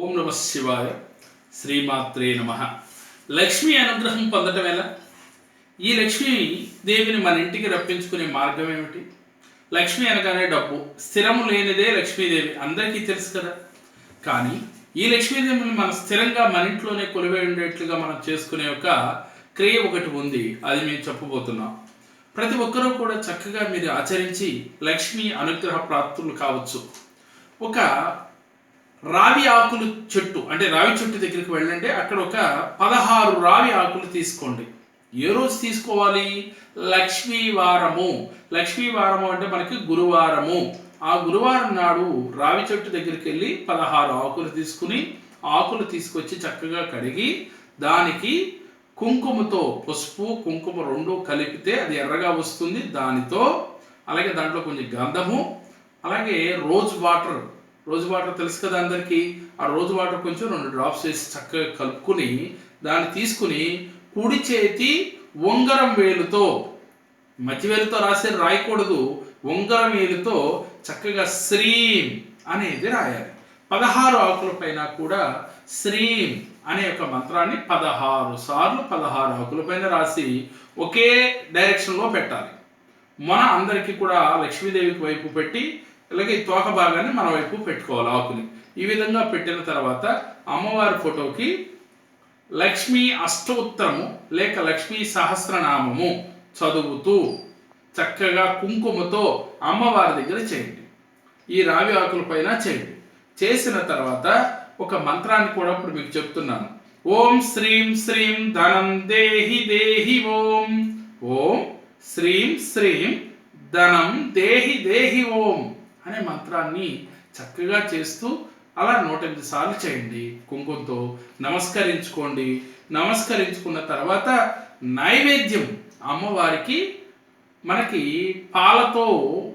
ఓం నమ శివాయ. శ్రీమాత్రే నమ. లక్ష్మీ అనుగ్రహం పొందటం ఎలా? ఈ లక్ష్మీ దేవిని మన ఇంటికి రప్పించుకునే మార్గం ఏమిటి? లక్ష్మి అనగానే డబ్బు. స్థిరము లేనిదే లక్ష్మీదేవి అందరికీ తెలుసు కదా. కానీ ఈ లక్ష్మీదేవిని మనం స్థిరంగా మన ఇంట్లోనే కొలువై ఉండేట్లుగా మనం చేసుకునే ఒక క్రియ ఒకటి ఉంది. అది మేము చెప్పబోతున్నాం. ప్రతి ఒక్కరూ కూడా చక్కగా మీరు ఆచరించి లక్ష్మీ అనుగ్రహ ప్రాప్తులు కావచ్చు. ఒక రావి ఆకులు చెట్టు అంటే రావి చెట్టు దగ్గరికి వెళ్ళండి అక్కడ ఒక పదహారు రావి ఆకులు తీసుకోండి. ఏ రోజు తీసుకోవాలి? లక్ష్మీ వారము లక్ష్మీ వారము అంటే మనకి గురువారము. ఆ గురువారం నాడు రావి చెట్టు దగ్గరికి వెళ్ళి పదహారు ఆకులు తీసుకుని ఆకులు తీసుకొచ్చి చక్కగా కడిగి దానికి కుంకుమతో పసుపు కుంకుమ రెండు కలిపితే అది ఎర్రగా వస్తుంది దానితో. అలాగే దాంట్లో కొంచెం గంధము అలాగే రోజ్ వాటర్ రోజు వాటర్ తెలుసు కదా అందరికీ? ఆ రోజు వాటర్ కొంచెం రెండు డ్రాప్స్ వేసి చక్కగా కలుపుకుని దాన్ని తీసుకుని కుడి చేతి ఉంగరం వేలుతో మధ్య రాసే రాయకూడదు. ఉంగరం వేలుతో చక్కగా శ్రీం అనేది రాయాలి. పదహారు ఆకుల పైన కూడా శ్రీం అనే ఒక మంత్రాన్ని పదహారు సార్లు పదహారు ఆకుల పైన రాసి ఒకే డైరెక్షన్లో పెట్టాలి. మన అందరికీ కూడా లక్ష్మీదేవికి వైపు పెట్టి అలాగే ఈ తోక భాగాన్ని మన వైపు పెట్టుకోవాలి ఆకుని. ఈ విధంగా పెట్టిన తర్వాత అమ్మవారి ఫోటోకి లక్ష్మీ అష్టోత్తరము లేక లక్ష్మీ సహస్రనామము చదువుతూ చక్కగా కుంకుమతో అమ్మవారి దగ్గర చేయండి. ఈ రావి ఆకుల పైన చేయండి. చేసిన తర్వాత ఒక మంత్రాన్ని కూడా ఇప్పుడు మీకు చెప్తున్నాను. ఓం శ్రీం శ్రీం ధనం దేహి దేహి ఓం. ఓం శ్రీం శ్రీం ధనం దేహి దేహి ఓం. అనే మంత్రాన్ని చక్కగా చేస్తూ అలా నూట ఎనిమిది సార్లు చేయండి. కుంకుమతో నమస్కరించుకోండి. నమస్కరించుకున్న తర్వాత నైవేద్యం అమ్మవారికి మనకి పాలతో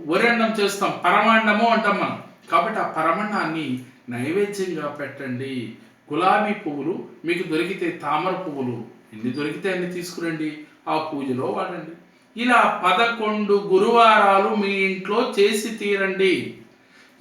ఒరెండం చేస్తాం. పరమాండము అంటాం మనం. కాబట్టి ఆ పరమాండాన్ని నైవేద్యంగా పెట్టండి. గులాబీ పువ్వులు మీకు దొరికితే తామర పువ్వులు ఎన్ని దొరికితే అన్ని తీసుకురండి. ఆ పూజలో వాడండి. ఇలా పదకొండు గురువారాలు మీ ఇంట్లో చేసి తీరండి.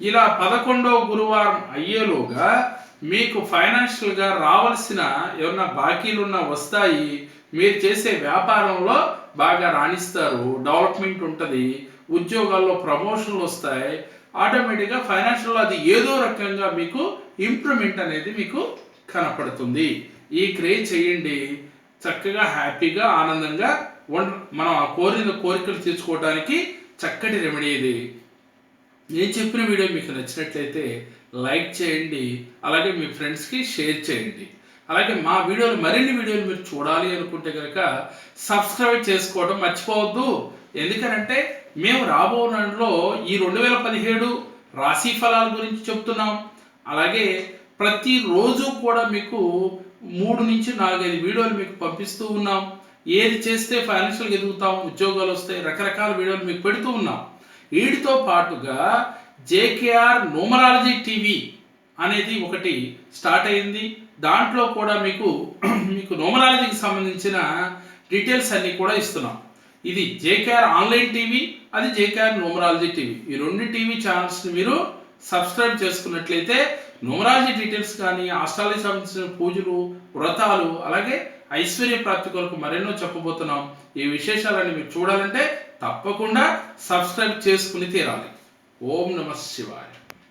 ఇలా పదకొండవ గురువారం అయ్యేలోగా మీకు ఫైనాన్షియల్గా రావాల్సిన ఏమన్నా బాకీలున్నా వస్తాయి. మీరు చేసే వ్యాపారంలో బాగా రాణిస్తారు. డెవలప్మెంట్ ఉంటుంది. ఉద్యోగాల్లో ప్రమోషన్లు వస్తాయి. ఆటోమేటిక్గా ఫైనాన్షియల్లో అది ఏదో రకంగా మీకు ఇంప్రూవ్మెంట్ అనేది మీకు కనపడుతుంది. ఈ క్రియ చేయండి. చక్కగా హ్యాపీగా ఆనందంగా ఉండ- మనం ఆ కోరిన కోరికలు తీర్చుకోవడానికి చక్కటి రెమెడీ ఇది. నేను చెప్పిన వీడియో మీకు నచ్చినట్లయితే లైక్ చేయండి అలాగే మీ ఫ్రెండ్స్కి షేర్ చేయండి. అలాగే మా వీడియోలు మరిన్ని వీడియోలు మీరు చూడాలి అనుకుంటే కనుక సబ్స్క్రైబ్ చేసుకోవడం మర్చిపోవద్దు. ఎందుకనంటే మేము రాబోనంలో ఈ రెండు వేల పదిహేడు రాశి ఫలాల గురించి చెప్తున్నాం. అలాగే ప్రతిరోజు కూడా మీకు మూడు నుంచి నాలుగైదు వీడియోలు మీకు పంపిస్తూ ఉన్నాం. ఏది చేస్తే ఫైనాన్షియల్గా ఎదుగుతాం ఉద్యోగాలు వస్తాయి రకరకాల వీడియోలు మీకు పెడుతూ ఉన్నాం. వీటితో పాటుగా జేకేఆర్ నోమరాలజీ టీవీ అనేది ఒకటి స్టార్ట్ అయింది. దాంట్లో కూడా మీకు మీకు నోమరాలజీకి సంబంధించిన డీటెయిల్స్ అన్నీ కూడా ఇస్తున్నాం. ఇది జేకేఆర్ ఆన్లైన్ టీవీ అది జేకేఆర్ నోమరాలజీ టీవీ. ఈ రెండు టీవీ ఛానల్స్ని మీరు సబ్స్క్రైబ్ చేసుకున్నట్లయితే న్యూమరాలజీ డీటెయిల్స్ కానీ ఆస్ట్రాలజీ సంబంధించిన పూజలు వ్రతాలు అలాగే ఐశ్వర్య ప్రాప్తి కొరకు మరెన్నో చెప్పబోతున్నాం. ఈ విశేషాలన్నీ మీరు చూడాలంటే తప్పకుండా సబ్స్క్రైబ్ చేసుకుని తీరాలి. ఓం నమ శివాయ.